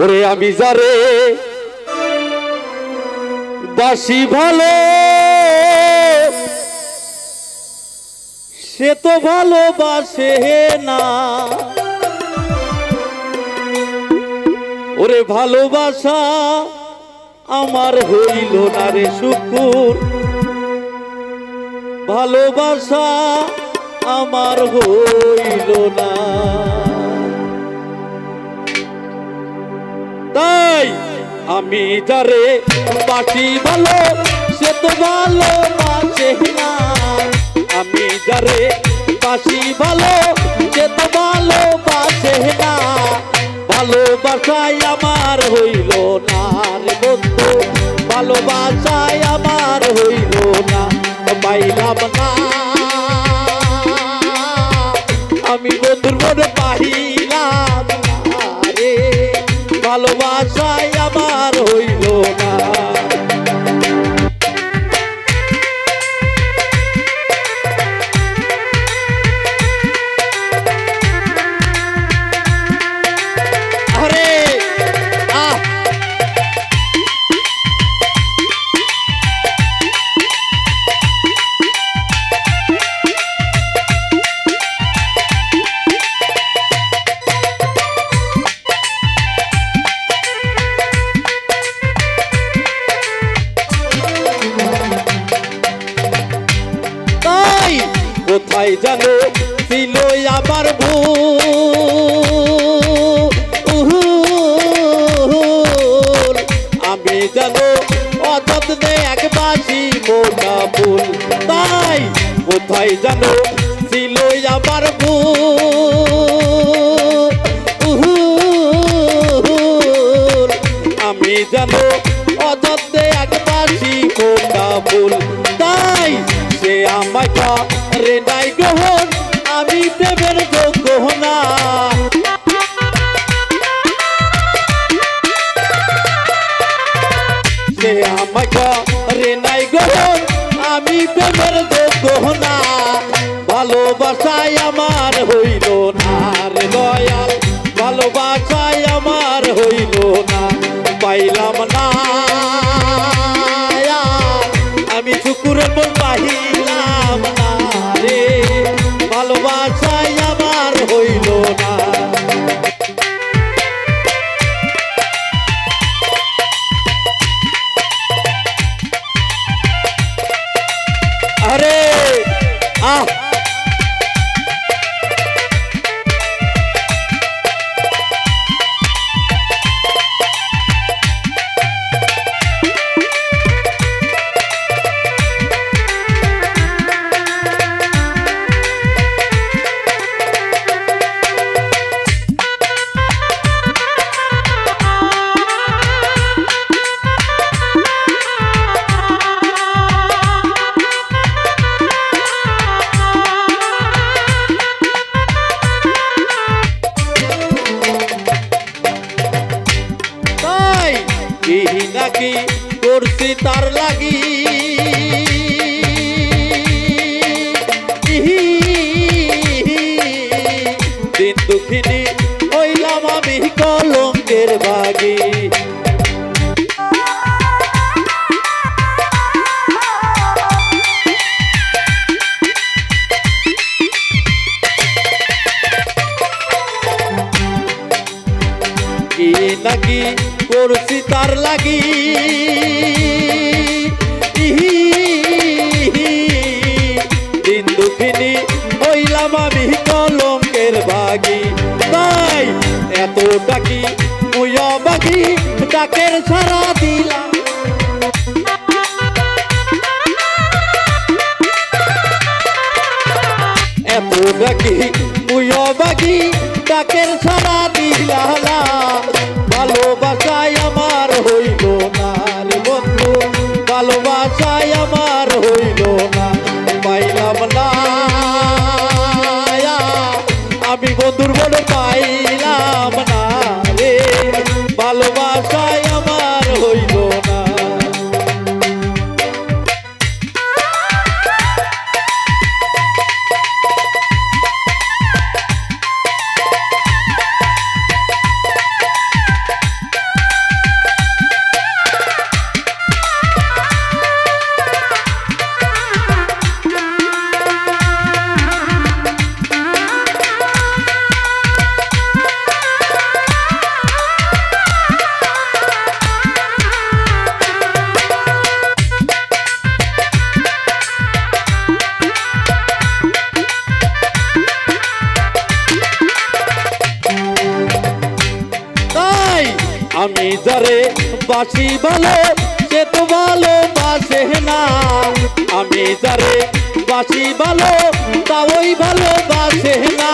ওরে আমি যারে বাসি ভালো, সে তো ভালোবাসে না। ওরে ভালোবাসা আমার হইল না রে শুকুর। ভালোবাসা আমার হইল না। তাই আমি যারে বাসি ভালো, সে তো ভালো বাসে না। আমি যারে বাসি ভালো, সে তো ভালো বাসে না। ভালোবাসায় আমার হইল না রে বন্ধু, ভালোবাসায় আমার হইল না পাইলাম না। আমি বন্ধুর মনে পাইলাম না। জানো ছিল আমার ভুল। আমি জানো অযত্নে এক বাসি মোটা ফুল তাই কোথায় জানো ছিল আমার ভুল। আমি জানো রে নাই গ্রহণ আমি প্রেমের যোগ্য না ভালোবাসায় আমার হইল না রে দয়াল, ভালোবাসায় আমার হইল না, পাইলাম না। আমি শুকুরের মন করছি তার লাগি। দিন দুঃখিনী হইলাম আমি কলঙ্কের বাগি। কি নাকি করছি তার লাগি। দিন দুঃখিনী হইলাম আমি কলঙ্কের বাগি। তাই এত ডাকি মুয়া বাগি ডাকের সারা দিলাম। এত ডাকি মুয়া বাগি ডাকের সারা আমি বন্ধুর মনে পাইলাম আমি যারে বাসি ভালো সে তো ভালোবাসে না। আমি যারে বাসি ভালো তা ওই আমার হইল না।